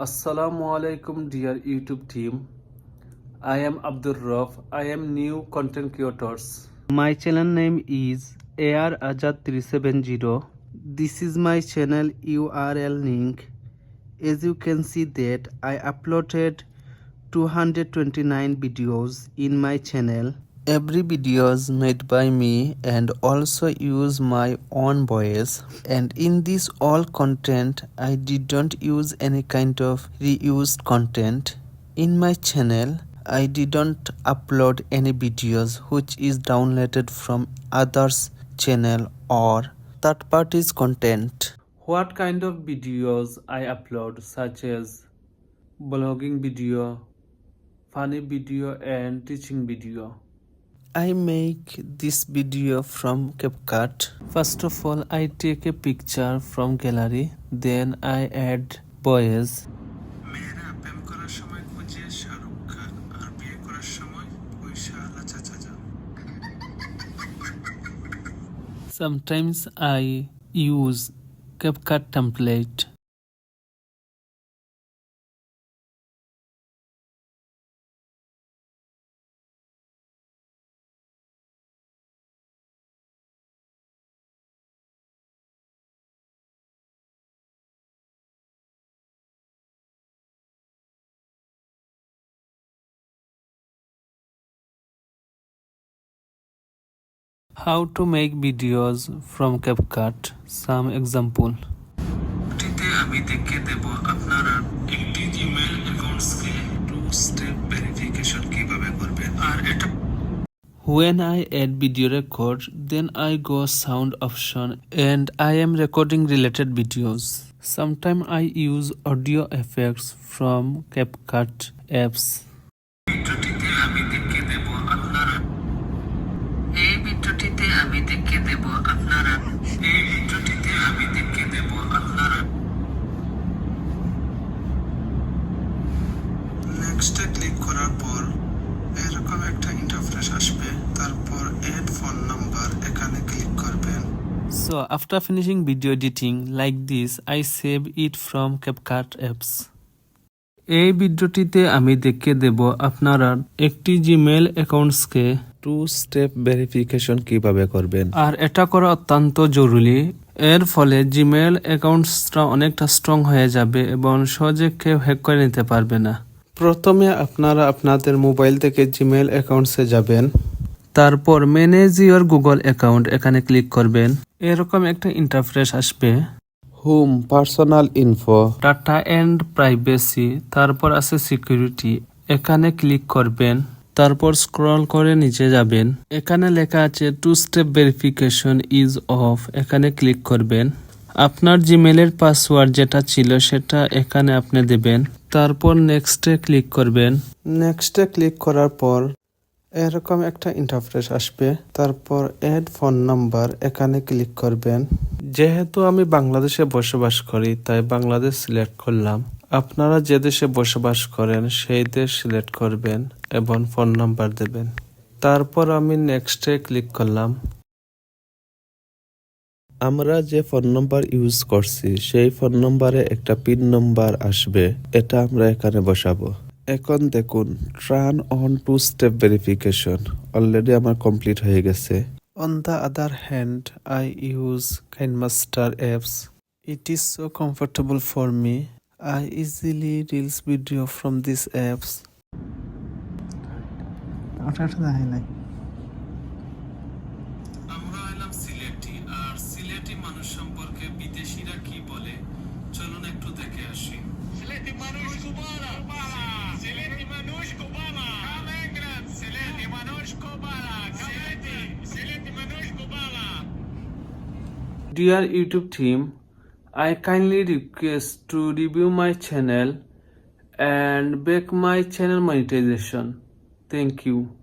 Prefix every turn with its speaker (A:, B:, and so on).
A: Assalamu alaikum dear YouTube team. I am Abdul Rauf. I am new content creators. My channel name is AR Azad 370. This is my channel URL link. As you can see that I uploaded 229 videos in my channel. Every videos made by me and also use my own voice and in this all content I didn't use any kind of reused content. In my channel I didn't upload any videos which is downloaded from others channel or third parties content. What kind of videos I upload such as blogging video, funny video and teaching video. I make this video from CapCut. First of all, I take a picture from gallery, then I add
B: যান
A: Sometimes I use CapCut template. How to make videos from CapCut. Some example.
B: টিতে আমি দেখিয়ে দেব আপনারা একটি Gmail অ্যাকাউন্টসকে two step verification কিভাবে করবেন আর এটা
A: When I add video record, then I go sound option and I am recording related videos. Sometimes I use audio effects from CapCut apps.
B: দেব আপনারা। এই আমি দেখিয়ে দেব আপনারা। নেক্সটে ক্লিক করার পর এরকম একটা ইন্টারফেস আসবে। তারপর এড ফোন নাম্বার এখানে ক্লিক করবেন।
A: So after finishing video editing like this, I save it from CapCut apps. এই ভিডিওটিতে আমি দেখিয়ে দেব আপনারা একটি জিমেল অ্যাকাউন্টসকে
C: টু স্টেপ ভেরিফিকেশন কীভাবে করবেন?
A: আর এটা করা অত্যন্ত জরুরি। এর ফলে জিমেল অ্যাকাউন্টসটা অনেকটা স্ট্রং হয়ে যাবে এবং সহজে কেউ হ্যাক করে নিতে পারবে না। প্রথমে আপনারা আপনাদের মোবাইল থেকে জিমেল অ্যাকাউন্টসে যাবেন। তারপর ম্যানেজ ইওর গুগল অ্যাকাউন্ট এখানে ক্লিক করবেন। এরকম একটা ইন্টারফেস আসবে।
C: Home personal info
A: data and privacy তারপর আছে সিকিউরিটি এখানে ক্লিক করবেন। তারপর স্ক্রল করে নিচে যাবেন। এখানে লেখা আছে two step verification is off এখানে ক্লিক করবেন। আপনার জিমেলের পাসওয়ার্ড যেটা ছিল সেটা এখানে আপনি দেবেন। তারপর নেক্সটে ক্লিক করবেন। নেক্সটে ক্লিক করার পর এরকম একটা ইন্টারফেস আসবে। তারপর অ্যাড ফোন নাম্বার এখানে ক্লিক করবেন। যেহেতু আমি বাংলাদেশে বসবাস করি, তাই বাংলাদেশ সিলেক্ট করলাম। আপনারা যে দেশে বসবাস করেন সেই দেশ সিলেক্ট করবেন এবং ফোন নাম্বার দেবেন। তারপর আমি নেক্সটে ক্লিক করলাম।
C: আমরা যে ফোন নম্বর ইউজ করছি সেই ফোন নম্বরে একটা পিন নম্বর আসবে। এটা আমরা এখানে বসাবো। এখন দেখুন turn on two step verification already আমার কমপ্লিট হয়ে গেছে।
A: On the other hand, I use KineMaster apps it is so comfortable for me. I easily reels video from these apps.
B: আমরা এলাম সিলেটি আর সিলেটি মানুষ সম্পর্কে বিদেশিরা কি বলে চলুন একটু দেখে আসি। সিলেটি মানুষ কুবারা সিলেটি মানুষ কুবারা সিলেটি মানুষ কুবারা সিলেটি সিলেটি মানুষ কুবারা
A: Dear YouTube team, I kindly request to review my channel and back my channel monetization. Thank you.